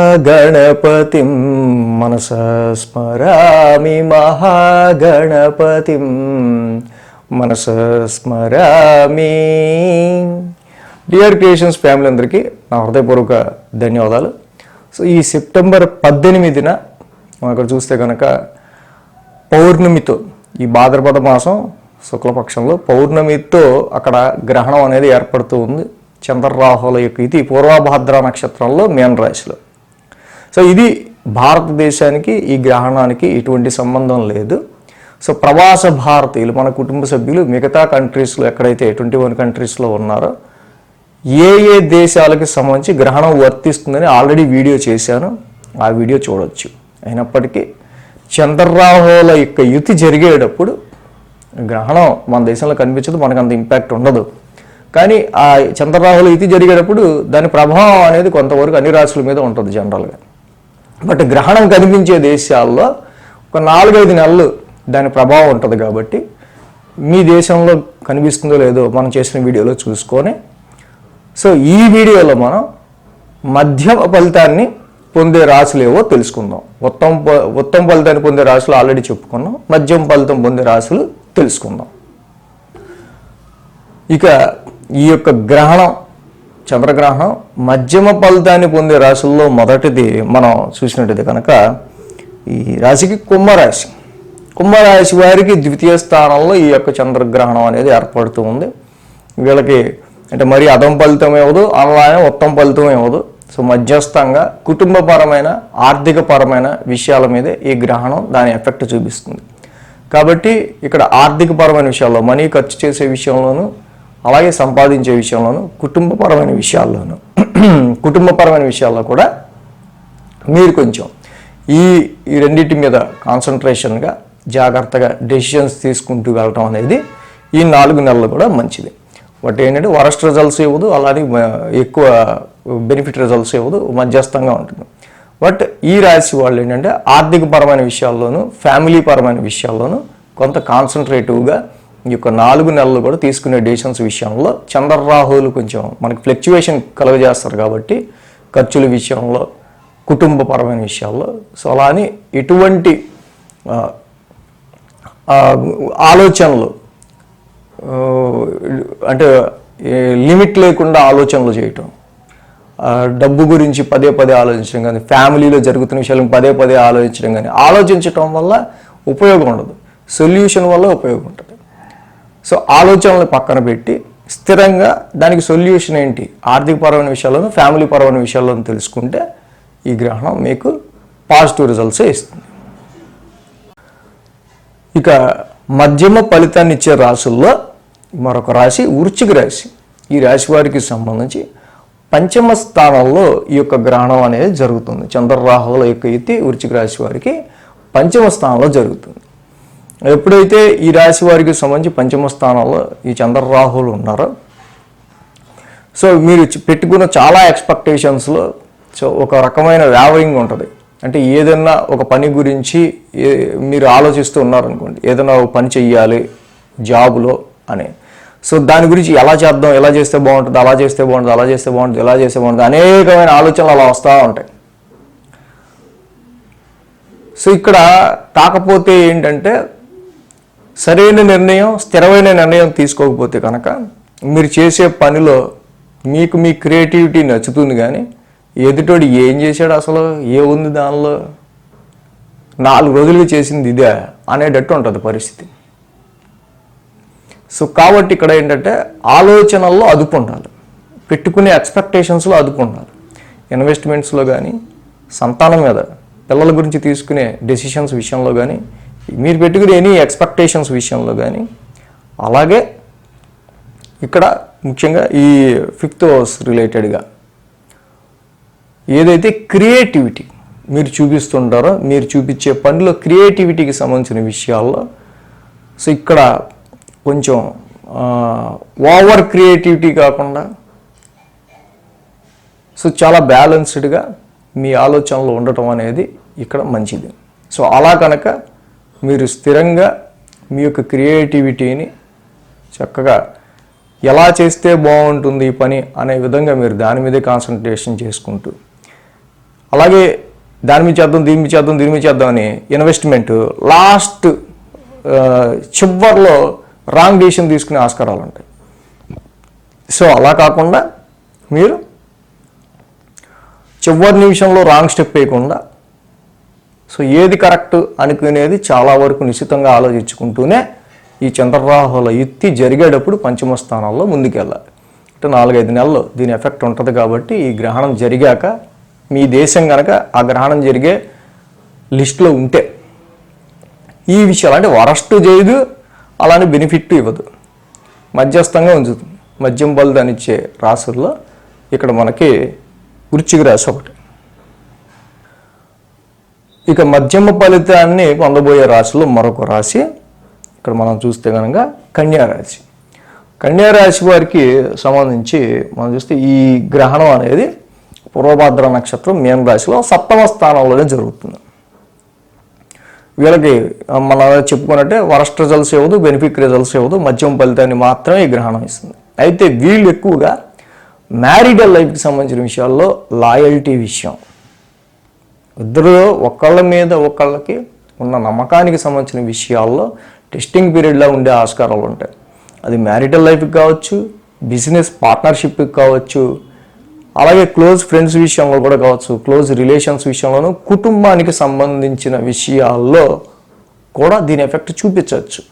మహాగణపతిం మనస స్మరామి మహాగణపతిం మనస స్మరామి. డియర్ క్రియేషన్స్ ఫ్యామిలీ అందరికీ నా హృదయపూర్వక ధన్యవాదాలు. సో ఈ సెప్టెంబర్ పద్దెనిమిదిన మనం ఇక్కడ చూస్తే కనుక పౌర్ణమితో ఈ భాద్రపద మాసం శుక్లపక్షంలో పౌర్ణమితో అక్కడ గ్రహణం అనేది ఏర్పడుతూ ఉంది. చంద్రరాహుల యొక్క ఇది పూర్వభాద్ర నక్షత్రంలో మేన్ రాశిలో. సో ఇది భారతదేశానికి ఈ గ్రహణానికి ఎటువంటి సంబంధం లేదు. సో ప్రవాస భారతీయులు మన కుటుంబ సభ్యులు మిగతా కంట్రీస్లో ఎక్కడైతే ట్వంటీ వన్ కంట్రీస్లో ఉన్నారో ఏ ఏ దేశాలకు సంబంధించి గ్రహణం వర్తిస్తుందని ఆల్రెడీ వీడియో చేశాను. ఆ వీడియో చూడొచ్చు. అయినప్పటికీ చంద్రరాహుల యొక్క యుతి జరిగేటప్పుడు గ్రహణం మన దేశంలో కనిపించదు మనకు అంత ఇంపాక్ట్ ఉండదు. కానీ ఆ చంద్రరాహుల ఇది జరిగేటప్పుడు దాని ప్రభావం అనేది కొంతవరకు అన్ని రాశుల మీద ఉంటుంది జనరల్గా. బట్ గ్రహణం కనిపించే దేశాల్లో ఒక నాలుగైదు నెలలు దాని ప్రభావం ఉంటుంది కాబట్టి మీ దేశంలో కనిపిస్తుందో లేదో మనం చేసిన వీడియోలో చూసుకొని సో ఈ వీడియోలో మనం మధ్యమ ఫలితాన్ని పొందే రాశులు ఏవో తెలుసుకుందాం. ఉత్తమ ప- ఉత్తమ ఫలితాన్ని పొందే రాశులు ఆల్రెడీ చెప్పుకున్నాం. మధ్యమ ఫలితం పొందే రాశులు తెలుసుకుందాం. ఇక ఈ యొక్క గ్రహణం చంద్రగ్రహణం మధ్యమ ఫలితాన్ని పొందే రాశుల్లో మొదటిది మనం చూసినట్టయితే కనుక ఈ రాశికి కుంభరాశి. కుంభరాశి వారికి ద్వితీయ స్థానంలో ఈ యొక్క చంద్రగ్రహణం అనేది ఏర్పడుతూ ఉంది. వీళ్ళకి అంటే మరి అధం ఫలితం ఇవ్వదు అలానే ఉత్తమ ఫలితం ఇవ్వదు సో మధ్యస్థంగా కుటుంబపరమైన ఆర్థికపరమైన విషయాల మీదే ఈ గ్రహణం దాని ఎఫెక్ట్ చూపిస్తుంది. కాబట్టి ఇక్కడ ఆర్థికపరమైన విషయాల్లో మనీ ఖర్చు చేసే విషయంలోనూ అలాగే సంపాదించే విషయంలోనూ కుటుంబపరమైన విషయాల్లోనూ. కుటుంబపరమైన విషయాల్లో కూడా మీరు కొంచెం ఈ ఈ రెండింటి మీద కాన్సన్ట్రేషన్గా జాగ్రత్తగా డెసిషన్స్ తీసుకుంటూ వెళ్ళటం అనేది ఈ నాలుగు నెలలు కూడా మంచిది. బట్ ఏంటంటే వరస్ట్ రిజల్ట్స్ ఇవ్వదు అలానే ఎక్కువ బెనిఫిట్ రిజల్ట్స్ ఇవ్వదు మధ్యస్థంగా ఉంటుంది. బట్ ఈ రాశి వాళ్ళు ఏంటంటే ఆర్థికపరమైన విషయాల్లోనూ ఫ్యామిలీ పరమైన విషయాల్లోనూ కొంత కాన్సన్ట్రేటివ్గా ఈ యొక్క నాలుగు నెలలు కూడా తీసుకునే డెసిషన్స్ విషయంలో చంద్రరాహులు కొంచెం మనకి ఫ్లక్చువేషన్ కలుగజేస్తారు కాబట్టి ఖర్చుల విషయంలో కుటుంబపరమైన విషయాల్లో. సో అలా అని ఎటువంటి ఆలోచనలు అంటే లిమిట్ లేకుండా ఆలోచనలు చేయటం. డబ్బు గురించి పదే పదే ఆలోచించడం కానీ ఫ్యామిలీలో జరుగుతున్న విషయాలను పదే పదే ఆలోచించడం కానీ ఆలోచించటం వల్ల ఉపయోగం ఉండదు. సొల్యూషన్ వల్ల ఉపయోగం ఉంటుంది. సో ఆలోచనలు పక్కన పెట్టి స్థిరంగా దానికి సొల్యూషన్ ఏంటి? ఆర్థిక పరమైన విషయాలను ఫ్యామిలీ పరమైన విషయాలను తెలుసుకుంటే ఈ గ్రహణం మీకు పాజిటివ్ రిజల్ట్స్ ఇస్తుంది. ఇక మధ్యమ ఫలితాన్ని ఇచ్చే రాశుల్లో మరొక రాశి వృచ్చిక రాశి. ఈ రాశి వారికి సంబంధించి పంచమ స్థానంలో ఈ యొక్క గ్రహణం అనేది జరుగుతుంది. చంద్రరాహుల యొక్క ఎత్తి వృచ్చిక రాశి వారికి పంచమ స్థానంలో జరుగుతుంది. ఎప్పుడైతే ఈ రాశి వారికి సంబంధించి పంచమ స్థానంలో ఈ చంద్రరాహులు ఉన్నారో సో మీరు పెట్టుకున్న చాలా ఎక్స్పెక్టేషన్స్లో సో ఒక రకమైన వ్యావరింగ్ ఉంటుంది. అంటే ఏదన్నా ఒక పని గురించి మీరు ఆలోచిస్తూ ఉన్నారనుకోండి ఏదైనా ఒక పని చెయ్యాలి జాబులో అని. సో దాని గురించి ఎలా చేద్దాం ఎలా చేస్తే బాగుంటుంది అలా చేస్తే బాగుంటుంది అలా చేస్తే బాగుంటుంది ఎలా చేస్తే బాగుంటుంది అనేకమైన ఆలోచనలు అలా వస్తూ ఉంటాయి. సో ఇక్కడ కాకపోతే ఏంటంటే సరైన నిర్ణయం స్థిరమైన నిర్ణయం తీసుకోకపోతే కనుక మీరు చేసే పనిలో మీకు మీ క్రియేటివిటీ నచ్చుతుంది కానీ ఎదుటోడు ఏం చేశాడు అసలు ఏ ఉంది దానిలో? నాలుగు రోజులుగా చేసింది ఇదే అనేటట్టు ఉంటుంది పరిస్థితి. సో కాబట్టి ఇక్కడ ఏంటంటే ఆలోచనల్లో అదుపు ఉండాలి పెట్టుకునే ఎక్స్పెక్టేషన్స్లో అదుపు ఉండాలి ఇన్వెస్ట్మెంట్స్లో కానీ సంతానం మీద పిల్లల గురించి తీసుకునే డెసిషన్స్ విషయంలో కానీ మీరు పెట్టుకునే ఎనీ ఎక్స్పెక్టేషన్స్ విషయంలో కానీ అలాగే ఇక్కడ ముఖ్యంగా ఈ ఫిఫ్త్ హౌస్ రిలేటెడ్గా ఏదైతే క్రియేటివిటీ మీరు చూపిస్తుంటారో మీరు చూపించే పనిలో క్రియేటివిటీకి సంబంధించిన విషయాల్లో సో ఇక్కడ కొంచెం ఓవర్ క్రియేటివిటీ కాకుండా సో చాలా బ్యాలెన్స్డ్గా మీ ఆలోచనలు ఉండటం అనేది ఇక్కడ మంచిది. సో అలా కనుక మీరు స్థిరంగా మీ యొక్క క్రియేటివిటీని చక్కగా ఎలా చేస్తే బాగుంటుంది ఈ పని అనే విధంగా మీరు దాని మీదే కాన్సన్ట్రేషన్ చేసుకుంటూ అలాగే దాని మీద చేద్దాం దీని మీద చేద్దాం దీని మీద చేద్దాం అని ఇన్వెస్ట్మెంట్ లాస్ట్ చివరిలో రాంగ్ డిసిషన్ తీసుకునే ఆస్కారాలు ఉంటాయి. సో అలా కాకుండా మీరు చివరి నిమిషంలో రాంగ్ స్టెప్ వేయకుండా సో ఏది కరెక్ట్ అనుకునేది చాలా వరకు నిశ్చితంగా ఆలోచించుకుంటూనే ఈ చంద్రరాహుల యుక్తి జరిగేటప్పుడు పంచమ స్థానాల్లో ముందుకెళ్ళాలి. అంటే నాలుగైదు నెలలు దీని ఎఫెక్ట్ ఉంటుంది కాబట్టి ఈ గ్రహణం జరిగాక మీ దేశం కనుక ఆ గ్రహణం జరిగే లిస్టులో ఉంటే ఈ విషయాలు అంటే వరస్ట్ చేయదు అలానే బెనిఫిట్ ఇవ్వదు. మధ్యస్థంగా ఉంచుతుంది. మద్యం బలిదానిచ్చే రాసుల్లో ఇక్కడ మనకి వృచ్చిక రాశి ఒకటి. ఇక మధ్యమ ఫలితాన్ని పొందబోయే రాశిలో మరొక రాశి. ఇక్కడ మనం చూస్తే కనుక కన్యారాశి కన్యారాశి వారికి సంబంధించి మనం చూస్తే ఈ గ్రహణం అనేది పూర్వభద్ర నక్షత్రం మేన రాశిలో సప్తమ స్థానంలోనే జరుగుతుంది. వీళ్ళకి మనం మన చెప్పుకున్నట్టే వరస్ట్ రిజల్ట్స్ ఇవ్వదు బెనిఫిట్ రిజల్ట్స్ ఇవ్వదు మధ్యమ ఫలితాన్ని మాత్రమే ఈ గ్రహణం ఇస్తుంది. అయితే వీళ్ళు ఎక్కువగా మ్యారీడల్ లైఫ్కి సంబంధించిన విషయాల్లో లాయల్టీ విషయం ఇద్దరు ఒకళ్ళ మీద ఒకళ్ళకి ఉన్న నమ్మకానికి సంబంధించిన విషయాల్లో టెస్టింగ్ పీరియడ్లో ఉండే ఆస్కారాలు ఉంటాయి. అది మ్యారిటల్ లైఫ్కి కావచ్చు బిజినెస్ పార్ట్నర్షిప్కి కావచ్చు అలాగే క్లోజ్ ఫ్రెండ్స్ విషయంలో కూడా కావచ్చు క్లోజ్ రిలేషన్స్ విషయంలోనూ కుటుంబానికి సంబంధించిన విషయాల్లో కూడా దీని ఎఫెక్ట్ చూపించవచ్చు.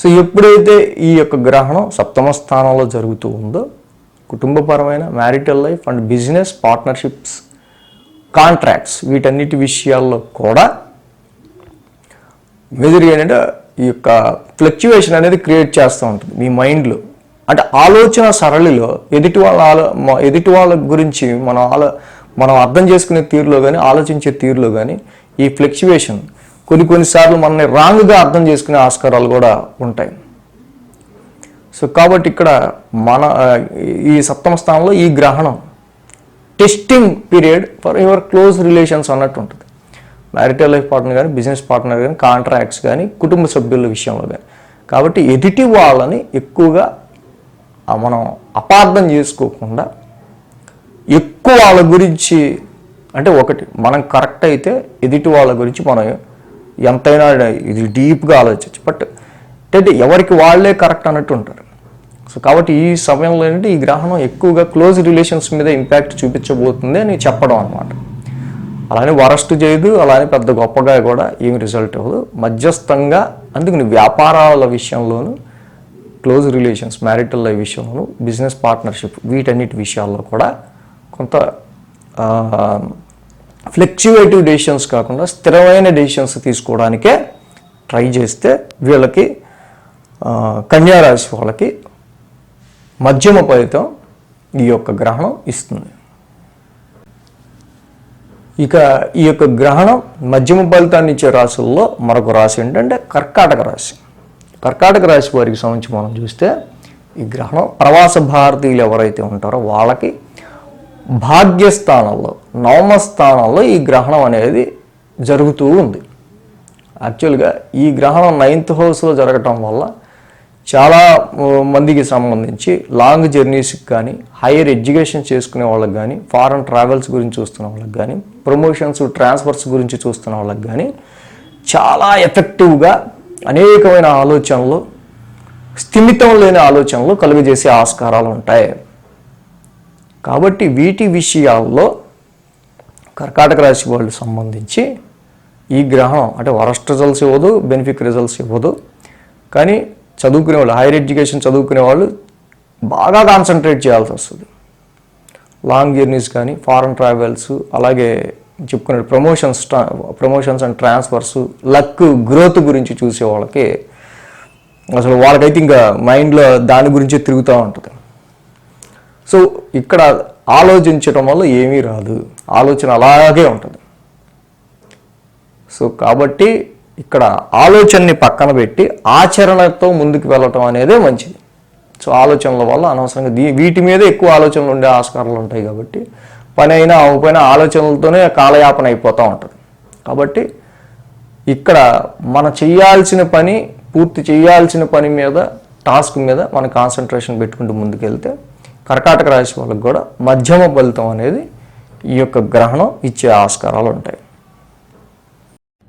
సో ఎప్పుడైతే ఈ యొక్క గ్రహణం సప్తమ స్థానంలో జరుగుతూ ఉందో కుటుంబపరమైన marital life and business partnerships contracts వీటన్నిటి విషయాల్లో కూడా మెదురు ఏంటంటే ఈ యొక్క ఫ్లక్చువేషన్ అనేది క్రియేట్ చేస్తూ ఉంటుంది. మీ మైండ్లో అంటే ఆలోచన సరళిలో ఎదుటి వాళ్ళ ఆలో ఎదుటి వాళ్ళ గురించి మనం ఆలో మనం అర్థం చేసుకునే తీరులో కానీ ఆలోచించే తీరులో కానీ ఈ ఫ్లక్చువేషన్ కొన్ని కొన్నిసార్లు మనల్ని రాంగ్గా అర్థం చేసుకునే ఆస్కారాలు కూడా ఉంటాయి. సో కాబట్టి ఇక్కడ మన ఈ సప్తమ స్థానంలో ఈ గ్రహణం testing period for your close relations అన్నట్టు ఉంటుంది. మ్యారిటల్ లైఫ్ పార్ట్నర్ కానీ బిజినెస్ పార్ట్నర్ కానీ కాంట్రాక్ట్స్ కానీ కుటుంబ సభ్యుల విషయంలో కానీ కాబట్టి ఎదుటి వాళ్ళని ఎక్కువగా మనం అపార్థం చేసుకోకుండా ఎక్కువ వాళ్ళ గురించి అంటే ఒకటి మనం కరెక్ట్ అయితే ఎదుటి వాళ్ళ గురించి మనం ఎంతైనా ఇది డీప్గా ఆలోచించచ్చు బట్ అంటే ఎవరికి వాళ్ళే కరెక్ట్ అన్నట్టు ఉంటారు. సో కాబట్టి ఈ సమయంలో ఏంటంటే ఈ గ్రహణం ఎక్కువగా క్లోజ్ రిలేషన్స్ మీద ఇంపాక్ట్ చూపించబోతుంది అని చెప్పడం అనమాట అలానే వరస్ట్ చేయదు అలానే పెద్ద గొప్పగా కూడా ఏమి రిజల్ట్ అవ్వదు. మధ్యస్థంగా అందుకని వ్యాపారాల విషయంలోనూ క్లోజ్ రిలేషన్స్ మ్యారిటల్ లైఫ్ విషయంలోనూ బిజినెస్ పార్ట్నర్షిప్ వీటన్నిటి విషయాల్లో కూడా కొంత ఫ్లెక్చువేటివ్ డెసిషన్స్ కాకుండా స్థిరమైన డెసిషన్స్ తీసుకోవడానికే ట్రై చేస్తే వీళ్ళకి కన్యారాశి వాళ్ళకి మధ్యమ ఫలితం ఈ యొక్క గ్రహణం ఇస్తుంది. ఇక ఈ యొక్క గ్రహణం మధ్యమ ఫలితాన్ని ఇచ్చే రాశుల్లో మరొక రాశి ఏంటంటే కర్కాటక రాశి. కర్కాటక రాశి వారికి సంబంధించి మనం చూస్తే ఈ గ్రహణం ప్రవాస భారతీయులు ఎవరైతే ఉంటారో వాళ్ళకి భాగ్యస్థానంలో నవమస్థానంలో ఈ గ్రహణం అనేది జరుగుతూ ఉంది. యాక్చువల్గా ఈ గ్రహణం నైన్త్ హౌస్లో జరగటం వల్ల చాలా మందికి సంబంధించి లాంగ్ జర్నీస్కి కానీ హైయర్ ఎడ్యుకేషన్ చేసుకునే వాళ్ళకి కానీ ఫారెన్ ట్రావెల్స్ గురించి చూస్తున్న వాళ్ళకి కానీ ప్రమోషన్స్ ట్రాన్స్ఫర్స్ గురించి చూస్తున్న వాళ్ళకి కానీ చాలా ఎఫెక్టివ్గా అనేకమైన ఆలోచనలు స్థిమితం లేని ఆలోచనలు కలుగజేసే ఆస్కారాలు ఉంటాయి. కాబట్టి వీటి విషయాల్లో కర్కాటక రాశి వాళ్ళు సంబంధించి ఈ గ్రహం అంటే వరస్ట్ రిజల్ట్స్ ఇవ్వదు బెనిఫిట్ రిజల్ట్స్ ఇవ్వదు. కానీ చదువుకునే వాళ్ళు హైయర్ ఎడ్యుకేషన్ చదువుకునే వాళ్ళు బాగా కాన్సన్ట్రేట్ చేయాల్సి వస్తుంది. లాంగ్ జర్నీస్ కానీ ఫారెన్ ట్రావెల్స్ అలాగే చెప్పుకునే promotions promotions and transfers luck growth గురించి చూసే వాళ్ళకి అసలు వాళ్ళకైతే ఇంకా మైండ్లో దాని గురించే తిరుగుతూ ఉంటుంది. సో ఇక్కడ ఆలోచించడం వల్ల ఏమీ రాదు. ఆలోచన అలాగే ఉంటుంది. సో కాబట్టి ఇక్కడ ఆలోచనని పక్కన పెట్టి ఆచరణతో ముందుకు వెళ్ళటం అనేదే మంచిది. సో ఆలోచనల వల్ల అనవసరంగా దీ వీటి మీద ఎక్కువ ఆలోచనలు ఉండే ఆస్కారాలు ఉంటాయి కాబట్టి పని అయినా అవ్వకపోయినా ఆలోచనలతోనే కాలయాపన అయిపోతూ ఉంటుంది. కాబట్టి ఇక్కడ మన చేయాల్సిన పని పూర్తి చేయాల్సిన పని మీద టాస్క్ మీద మన కాన్సన్ట్రేషన్ పెట్టుకుంటూ ముందుకెళ్తే కర్కాటక రాశి వాళ్ళకి కూడా మధ్యమ ఫలితం అనేది ఈ యొక్క గ్రహణం ఇచ్చే ఆస్కారాలు ఉంటాయి.